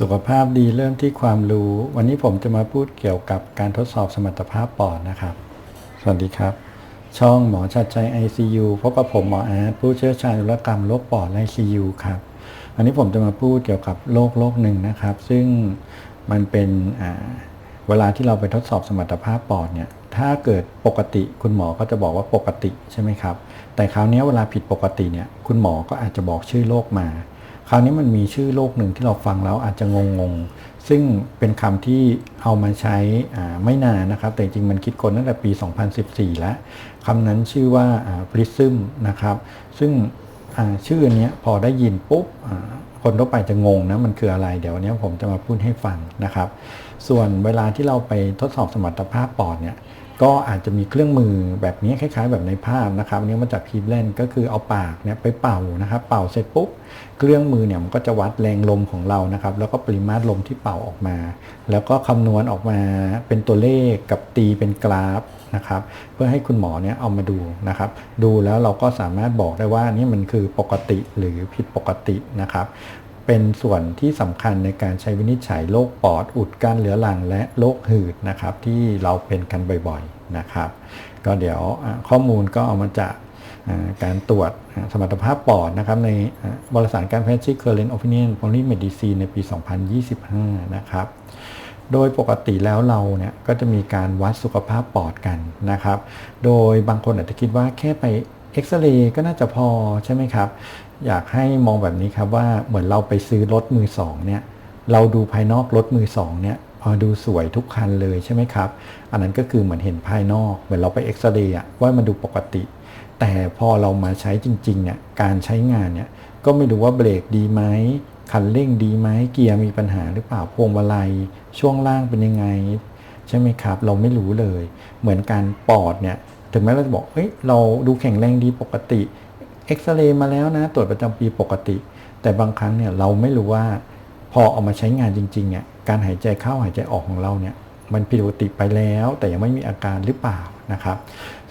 สุขภาพดีเริ่มที่ความรู้ วันนี้ผมจะมาพูดเกี่ยวกับการทดสอบสมรรถภาพปอดนะครับ สวัสดีครับ ช่องหมอชัดใจ ICU พบกับผมหมออาร์ตผู้เชี่ยวชาญอุลกรรมโรคปอดและ ICU ครับ วันนี้ผมจะมาพูดเกี่ยวกับโรคโรคหนึ่งนะครับ ซึ่งมันเป็นเวลาที่เราไปทดสอบสมรรถภาพปอดเนี่ยถ้าเกิดปกติคุณหมอก็จะบอกว่าปกติใช่ไหมครับ แต่คราวนี้เวลาผิดปกติเนี่ยคุณหมอก็อาจจะบอกชื่อโรคมา คราวนี้มันมีชื่อโรคหนึ่งที่เราฟังแล้วอาจจะงงๆซึ่งเป็นคำที่เอามาใช้ไม่นานนะครับ แต่จริงๆมันคิดคนตั้งแต่ปี 2014 แล้วคำนั้นชื่อว่าปริซึมนะครับ ซึ่งชื่ออันนี้พอได้ยินปุ๊บคนทั่วไปจะงงนะมันคืออะไร เดี๋ยววันนี้ผมจะมาพูดให้ฟังนะครับ ส่วนเวลาที่เราไปทดสอบสมรรถภาพปอดเนี่ย ก็อาจจะมีเครื่องมือแบบนี้คล้าย ๆ แบบในภาพนะครับอันนี้มาจากพีบเล่นก็คือเอาปากเนี่ยไปเป่านะครับเป่าเสร็จปุ๊บเครื่องมือเนี่ยมันก็จะวัดแรงลมของเรานะครับ แล้วก็ปริมาตรลมที่เป่าออกมา แล้วก็คำนวณออกมาเป็นตัวเลขกับตีเป็นกราฟนะครับเพื่อให้คุณหมอเนี่ยเอามาดูนะครับ ดูแล้วเราก็สามารถบอกได้ว่านี่มันคือปกติหรือผิดปกตินะครับ เป็นส่วนที่สำคัญในการใช้วินิจฉัยโรคปอดอุดกั้นเหลือหลังและโรคหืดนะครับ ที่เราเป็นกันบ่อยๆนะครับ ก็เดี๋ยวข้อมูลก็เอามาจากการตรวจสมรรถภาพปอดนะครับในบริษัทการแพทย์ชื่อ Current Opinion Polymedicine ในปี 2025 นะครับ โดยปกติแล้วเราเนี่ยก็จะมีการวัดสุขภาพปอดกันนะครับ โดยบางคนอาจจะคิดว่าแค่ไป เอ็กซเรย์ก็น่าจะพอใช่ไหมครับ อยากให้มองแบบนี้ครับว่าเหมือนเราไปซื้อรถมือสองเนี่ยเราดูภายนอกรถมือสองเนี่ยพอดูสวยทุกคันเลยใช่ไหมครับ อันนั้นก็คือเหมือนเห็นภายนอก เหมือนเราไปเอ็กซเรย์ว่ามันดูปกติ แต่พอเรามาใช้จริงๆเนี่ยการใช้งานเนี่ยก็ไม่รู้ว่าเบรกดีไหมคันเร่งดีไหมเกียร์มีปัญหาหรือเปล่าพวงมาลัยช่วงล่างเป็นยังไง ใช่ไหมครับ เราไม่รู้เลย เหมือนการปอดเนี่ย ถึงแม้เราจะบอกเฮ้ยเราดูแข็งแรงดีปกติเอ็กซเรย์มาแล้วนะ ตรวจประจำปีปกติ แต่บางครั้งเนี่ยเราไม่รู้ว่าพอเอามาใช้งานจริงๆเนี่ยการหายใจเข้าหายใจออกของเราเนี่ยมันผิดปกติไปแล้ว แต่ยังไม่มีอาการหรือเปล่านะครับ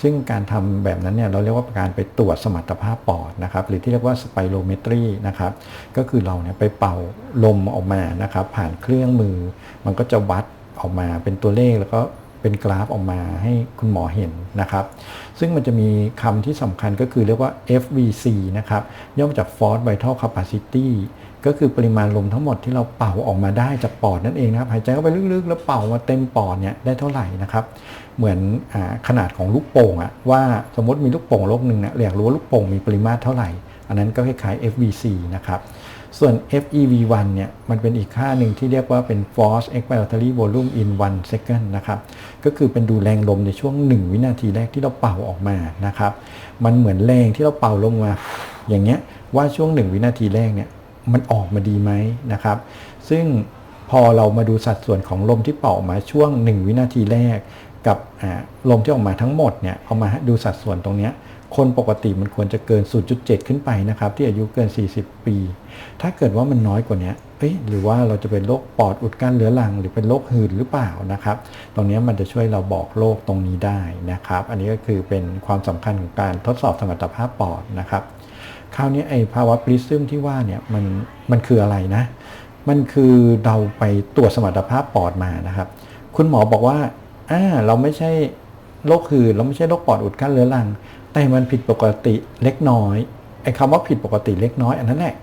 ซึ่งการทำแบบนั้นเนี่ยเราเรียกว่าการไปตรวจสมรรถภาพปอดนะครับ หรือที่เรียกว่าสไปโรเมตรีนะครับ ก็คือเราเนี่ยไปเป่าลมออกมานะครับ ผ่านเครื่องมือ มันก็จะวัดออกมาเป็นตัวเลขแล้วก็ เป็นกราฟออกมาให้คุณหมอเห็นนะครับ ซึ่งมันจะมีคำที่สำคัญก็คือเรียกว่า FVC นะครับ ย่อมาจาก Force Vital Capacity ก็คือปริมาณลมทั้งหมดที่เราเป่าออกมาได้จากปอดนั่นเองนะครับ หายใจเข้าไปลึกๆ แล้วเป่ามาเต็มปอดเนี่ยได้เท่าไหร่นะครับ เหมือนอขนาดของลูกโป่งอะว่าสมมติมีลูกโป่งลูกหนึ่งนี่ยอยากรู้ว่าลูกโป่งมีปริมาตรเท่าไหร่ อันนั้นก็คล้ายๆ FVC นะครับ ส่วน FEV1 เนี่ยมันเป็นอีกค่าหนึ่งที่เรียกว่าเป็น force expiratory volume in 1 second นะครับ ก็คือเป็นดูแรงลมในช่วง 1 วินาทีแรกที่เราเป่าออกมานะครับ มันเหมือนแรงที่เราเป่าลงมา อย่างเงี้ยว่าช่วง 1 วินาทีแรกเนี่ยมันออกมาดีไหมนะครับ ซึ่งพอเรามาดูสัดส่วนของลมที่เป่าออกมาช่วง 1 วินาทีแรก กับลมที่ออกมาทั้งหมดเนี่ยเอามาดูสัดส่วนตรงเนี้ย คนปกติมันควรจะเกิน 0.7 ขึ้นไปนะครับ ที่อายุเกิน 40 ปี ถ้าเกิดว่ามันน้อยกว่านี้เอ้ยหรือว่าเราจะเป็นโรคปอดอุดกั้นเรื้อรัง หรือเป็นโรคหืดหรือเปล่านะครับ ตรงนี้มันจะช่วยเราบอกโรคตรงนี้ได้นะครับ อันนี้ก็คือเป็นความสำคัญของการทดสอบสมรรถภาพปอดนะครับ คราวนี้ไอ้ภาวะปริซึมที่ว่าเนี่ยมันมันคืออะไรนะ มันคือเราไปตรวจสมรรถภาพปอดมานะครับ คุณหมอบอกว่าอ่าเราไม่ใช่โรคหืดเราไม่ใช่โรคปอดอุดกั้นเรื้อรัง แต่มันผิดปกติเล็กน้อยไอ้คำว่าผิดปกติเล็กน้อยอันนั้นแหละ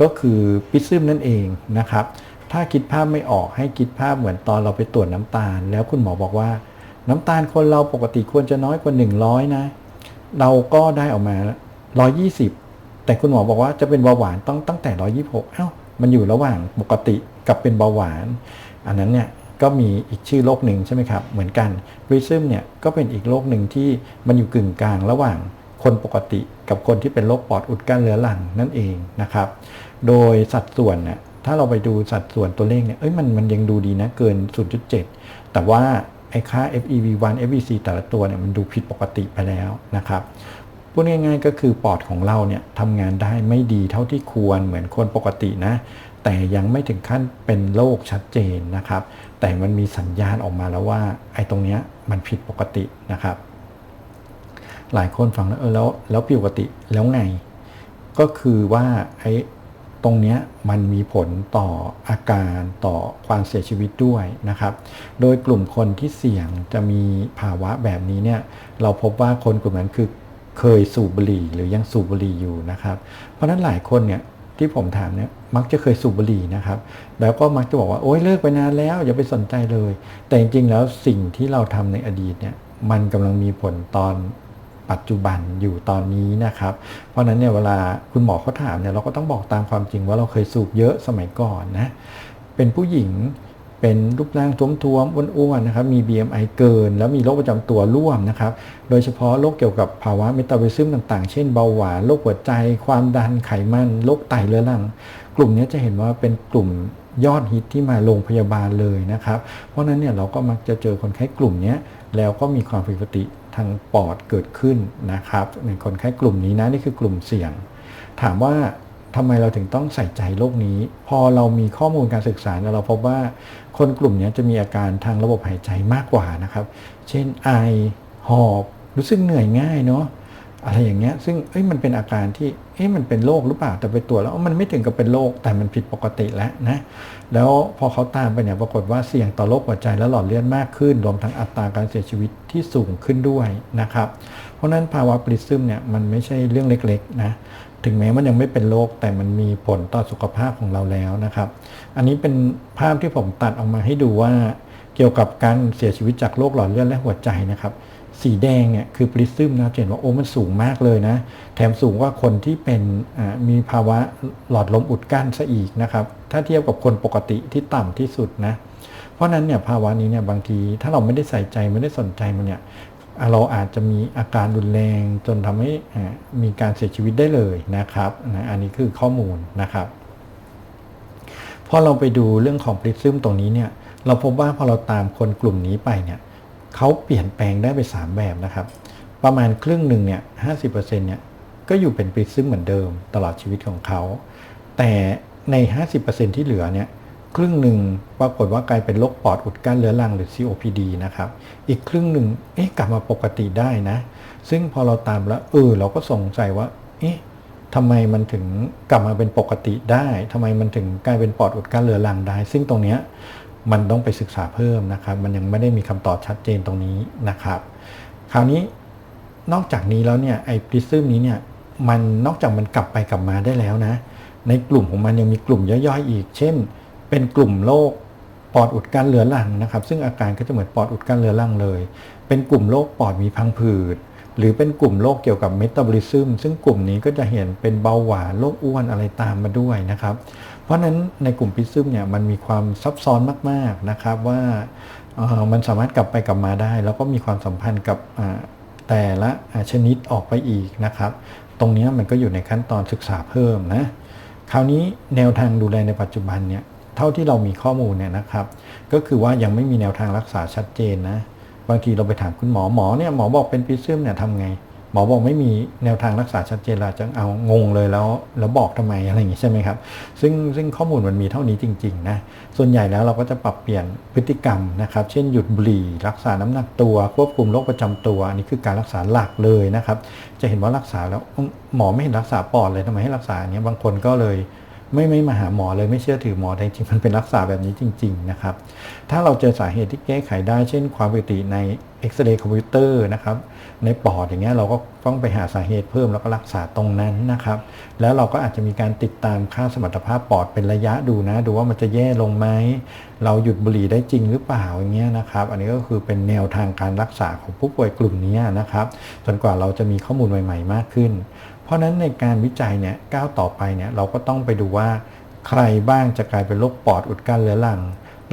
ก็คือปิซึมนั่นเองนะครับ ถ้าคิดภาพไม่ออกให้คิดภาพเหมือนตอนเราไปตรวจน้ำตาล แล้วคุณหมอบอกว่า น้ำตาลคนเราปกติควรจะน้อยกว่า 100 นะ เราก็ได้ออกมา 120 แต่คุณหมอบอกว่าจะเป็นเบาหวานต้องตั้งแต่ 126 เอ้ามันอยู่ระหว่างปกติกับเป็นเบาหวาน อันนั้นเนี่ย ก็มีอีกชื่อโรคหนึ่งใช่ไหมครับ เหมือนกันริซึมเนี่ยก็เป็นอีกโรคหนึ่งที่มันอยู่กึ่งกลางระหว่างคนปกติกับคนที่เป็นโรคปอดอุดกั้นเรื้อรังนั่นเองนะครับ โดยสัดส่วนเนี่ยถ้าเราไปดูสัดส่วนตัวเลขเนี่ยเอ้ยมันมันยังดูดีนะเกิน 0.7 แต่ว่าไอ้ค่า FEV1 FVC แต่ละตัวเนี่ยมันดูผิดปกติไปแล้วนะครับพูดง่ายๆก็คือปอดของเราเนี่ยทำงานได้ไม่ดีเท่าที่ควรเหมือนคนปกตินะ แต่ยังไม่ถึงขั้นเป็นโรคชัดเจนนะครับ แต่มันมีสัญญาณออกมาแล้วว่าไอ้ตรงเนี้ยมันผิดปกตินะครับ หลายคนฟังแล้วเออแล้วแล้วผิดปกติแล้วไง ก็คือว่าไอ้ตรงเนี้ยมันมีผลต่ออาการต่อความเสียชีวิตด้วยนะครับ โดยกลุ่มคนที่เสี่ยงจะมีภาวะแบบนี้เนี่ย เราพบว่าคนกลุ่มนั้นคือเคยสูบบุหรี่หรือยังสูบบุหรี่อยู่นะครับ เพราะนั้นหลายคนเนี่ย ที่ผมถามเนี่ยมักจะเคยสูบบุหรี่นะครับ แล้วก็มักจะบอกว่าโอ๊ยเลิกไปนานแล้วอย่าไปสนใจเลย แต่จริงๆแล้วสิ่งที่เราทำในอดีตเนี่ยมันกำลังมีผลตอนปัจจุบันอยู่ตอนนี้นะครับ เพราะนั้นเนี่ยเวลาคุณหมอเขาถามเนี่ยเราก็ต้องบอกตามความจริงว่าเราเคยสูบเยอะสมัยก่อนนะเป็นผู้หญิง เป็นรูปร่างท้วมๆอ้วนๆนะครับมี BMI เกิน แล้วมีโรคประจำตัวร่วมนะครับโดยเฉพาะโรคเกี่ยวกับภาวะเมตาบอลิซึมต่างๆ เช่นเบาหวานโรคหัวใจ ความดันไขมันโรคไตเรื้อรัง กลุ่มนี้จะเห็นว่าเป็นกลุ่มยอดฮิตที่มาโรงพยาบาลเลยนะครับ เพราะนั้นเนี่ยเราก็มักจะเจอคนไข้กลุ่มนี้แล้วก็มีความผิดปกติทางปอดเกิดขึ้นนะครับในคนไข้กลุ่มนี้นะนี่คือกลุ่มเสี่ยง ถามว่า ทำไมเราถึงต้องใส่ใจโรคนี้ พอเรามีข้อมูลการศึกษาเราพบว่าคนกลุ่มนี้จะมีอาการทางระบบหายใจมากกว่านะครับ เช่นไอหอบรู้สึกเหนื่อยง่ายเนาะอะไรอย่างเงี้ยซึ่งเอ้ยมันเป็นอาการที่เอ้ยมันเป็นโรคหรือเปล่าแต่ไปตรวจแล้วมันไม่ถึงกับเป็นโรคแต่มันผิดปกติแล้วนะแล้วพอเขาตามไปเนี่ยปรากฏว่าเสี่ยงต่อโรคหัวใจและหลอดเลือดมากขึ้น รวมทั้งอัตราการเสียชีวิตที่สูงขึ้นด้วยนะครับ เพราะนั้นภาวะปริซึมเนี่ยมันไม่ใช่เรื่องเล็กๆนะ ถึงแม้มันยังไม่เป็นโรคแต่มันมีผลต่อสุขภาพของเราแล้วนะครับ อันนี้เป็นภาพที่ผมตัดออกมาให้ดูว่า เกี่ยวกับการเสียชีวิตจากโรคหลอดเลือดและหัวใจนะครับ สีแดงเนี่ยคือปริซึมนะเห็นว่าโอ้มันสูงมากเลยนะ แถมสูงกว่าคนที่เป็นมีภาวะหลอดลมอุดกั้นซะอีกนะครับ ถ้าเทียบกับคนปกติที่ต่ำที่สุดนะเพราะนั้นเนี่ยภาวะนี้เนี่ยบางทีถ้าเราไม่ได้ใส่ใจไม่ได้สนใจมันเนี่ย เราอาจจะมีอาการรุนแรงจนทำให้มีการเสียชีวิตได้เลยนะครับนะอันนี้คือข้อมูลนะครับพอเราไปดูเรื่องของปริซึมตรงนี้เนี่ยเราพบว่าพอเราตามคนกลุ่มนี้ไปเนี่ยเขาเปลี่ยนแปลงได้ไป 3 แบบนะครับ ประมาณครึ่งหนึ่งเนี่ยห้าสิเนี่ยก็อยู่เป็นปริซึมเหมือนเดิมตลอดชีวิตของเขา แต่ใน 50%ที่เหลือเนี่ย ครึ่งหนึ่งปรากฏว่ากลายเป็นโรคปอดอุดกั้นเรื้อรังหรือ COPD นะครับ อีกครึ่งหนึ่งเอ๊ะกลับมาปกติได้นะ ซึ่งพอเราตามแล้วเออเราก็สงสัยว่าเอ๊ะทำไมมันถึงกลับมาเป็นปกติได้ทำไมมันถึงกลายเป็นปอดอุดกั้นเรื้อรังได้ ซึ่งตรงเนี้ยมันต้องไปศึกษาเพิ่มนะครับ มันยังไม่ได้มีคำตอบชัดเจนตรงนี้นะครับ คราวนี้นอกจากนี้แล้วเนี่ยไอ้พิซึมนี้เนี่ยมันนอกจากมันกลับไปกลับมาได้แล้วนะ ในกลุ่มของมันยังมีกลุ่มย่อยๆอีก เช่น เป็นกลุ่มโรคปอดอุดกั้นเรื้อรังนะครับ ซึ่งอาการก็จะเหมือนปอดอุดกั้นเรื้อรังเลย เป็นกลุ่มโรคปอดมีพังผืด หรือเป็นกลุ่มโรคเกี่ยวกับเมตาบอลิซึมซึ่งกลุ่มนี้ก็จะเห็นเป็นเบาหวานโรคอ้วนอะไรตามมาด้วยนะครับ เพราะฉะนั้นในกลุ่มพิซึมเนี่ยมันมีความซับซ้อนมากๆนะครับว่ามันสามารถกลับไปกลับมาได้ แล้วก็มีความสัมพันธ์กับแต่ละชนิดออกไปอีกนะครับ ตรงนี้มันก็อยู่ในขั้นตอนศึกษาเพิ่มนะคราวนี้แนวทางดูแลในปัจจุบันเนี่ย เท่าที่เรามีข้อมูลเนี่ยนะครับ ก็คือว่ายังไม่มีแนวทางรักษาชัดเจนนะ บางทีเราไปถามคุณหมอหมอเนี่ยหมอบอกเป็นปีซึมเนี่ยทำไง หมอบอกไม่มีแนวทางรักษาชัดเจนเราจะเอางงเลยแล้วแล้วบอกทำไมอะไรอย่างนี้ใช่ไหมครับ ซึ่งซึ่งข้อมูลมันมีเท่านี้จริง ๆ นะ ส่วนใหญ่แล้วเราก็จะปรับเปลี่ยนพฤติกรรมนะครับ เช่นหยุดบุหรี่รักษาน้ำหนักตัว ควบคุมโรคประจำตัวอันนี้คือการรักษาหลักเลยนะครับ จะเห็นว่ารักษาแล้วหมอไม่เห็นรักษาปอดเลยทำไมให้รักษาเนี้ยบางคนก็เลย ไม่ไม่มาหาหมอเลยไม่เชื่อถือหมอแต่จริงมันเป็นรักษาแบบนี้จริง ๆ นะครับ ถ้าเราเจอสาเหตุที่แก้ไขได้ เช่น ความปกติในเอ็กซเรย์คอมพิวเตอร์นะครับ ในปอดอย่างเงี้ยเราก็ต้องไปหาสาเหตุเพิ่มแล้วก็รักษาตรงนั้นนะครับ แล้วเราก็อาจจะมีการติดตามค่าสมรรถภาพปอดเป็นระยะดูนะ ดูว่ามันจะแย่ลงไหมเราหยุดบุหรี่ได้จริงหรือเปล่าอย่างเงี้ยนะครับ อันนี้ก็คือเป็นแนวทางการรักษาของผู้ป่วยกลุ่มนี้นะครับ จนกว่าเราจะมีข้อมูลใหม่ ๆ มากขึ้น ราะนั้นในการวิจัยเนี่ยก้าวต่อไปเนี่ยเราก็ต้องไปดูว่า ใครบ้างจะกลายเป็นโรคปอดอุดกั้นเรื้อรัง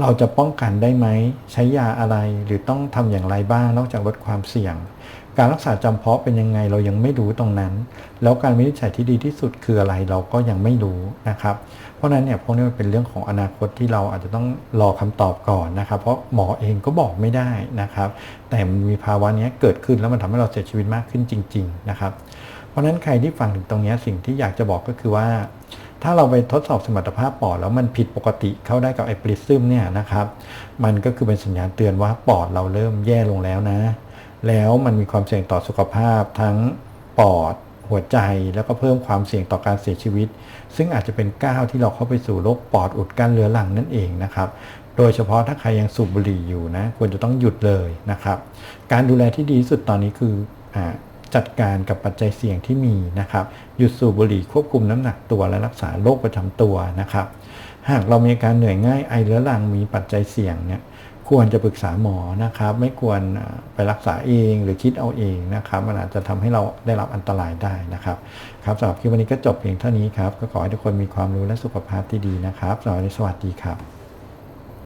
เราจะป้องกันได้ไหม ใช้ยาอะไรหรือต้องทำอย่างไรบ้างนอกจากลดความเสี่ยง การรักษาจำเพาะเป็นยังไงเรายังไม่รู้ตรงนั้น แล้วการวินิจฉัยที่ดีที่สุดคืออะไรเราก็ยังไม่รู้นะครับเพราะนั้นเนี่ยพวกนี้มันเป็นเรื่องของอนาคตที่เราอาจจะต้องรอคำตอบก่อนนะครับ เพราะหมอเองก็บอกไม่ได้นะครับ แต่มันมีภาวะนี้เกิดขึ้นแล้วมันทำให้เราเสียชีวิตมากขึ้นจริง ๆ นะครับ เพราะนั้นใครที่ฟังถึงตรงนี้สิ่งที่อยากจะบอกก็คือว่า ถ้าเราไปทดสอบสมรรถภาพปอดแล้วมันผิดปกติเข้าได้กับไอปริซึมเนี่ยนะครับ มันก็คือเป็นสัญญาณเตือนว่าปอดเราเริ่มแย่ลงแล้วนะ แล้วมันมีความเสี่ยงต่อสุขภาพทั้งปอดหัวใจแล้วก็เพิ่มความเสี่ยงต่อการเสียชีวิต ซึ่งอาจจะเป็นก้าวที่เราเข้าไปสู่โรคปอดอุดกั้นเรื้อรังนั่นเองนะครับโดยเฉพาะถ้าใครยังสูบบุหรี่อยู่นะควรจะต้องหยุดเลยนะครับ การดูแลที่ดีที่สุดตอนนี้คืออ จัดการกับปัจจัยเสี่ยงที่มีนะครับหยุดสูบบุหรี่ควบคุมน้ำหนักตัวและรักษาโรคประจำตัวนะครับ หากเรามีอาการเหนื่อยง่ายไอเรื้อรังมีปัจจัยเสี่ยงเนี่ยควรจะปรึกษาหมอนะครับ ไม่ควรไปรักษาเองหรือคิดเอาเองนะครับมันอาจจะทำให้เราได้รับอันตรายได้นะครับครับสำหรับคลิปวันนี้ก็จบเพียงเท่านี้ครับก็ขอให้ทุกคนมีความรู้และสุขภาพที่ดีนะครับสวัสดีครับ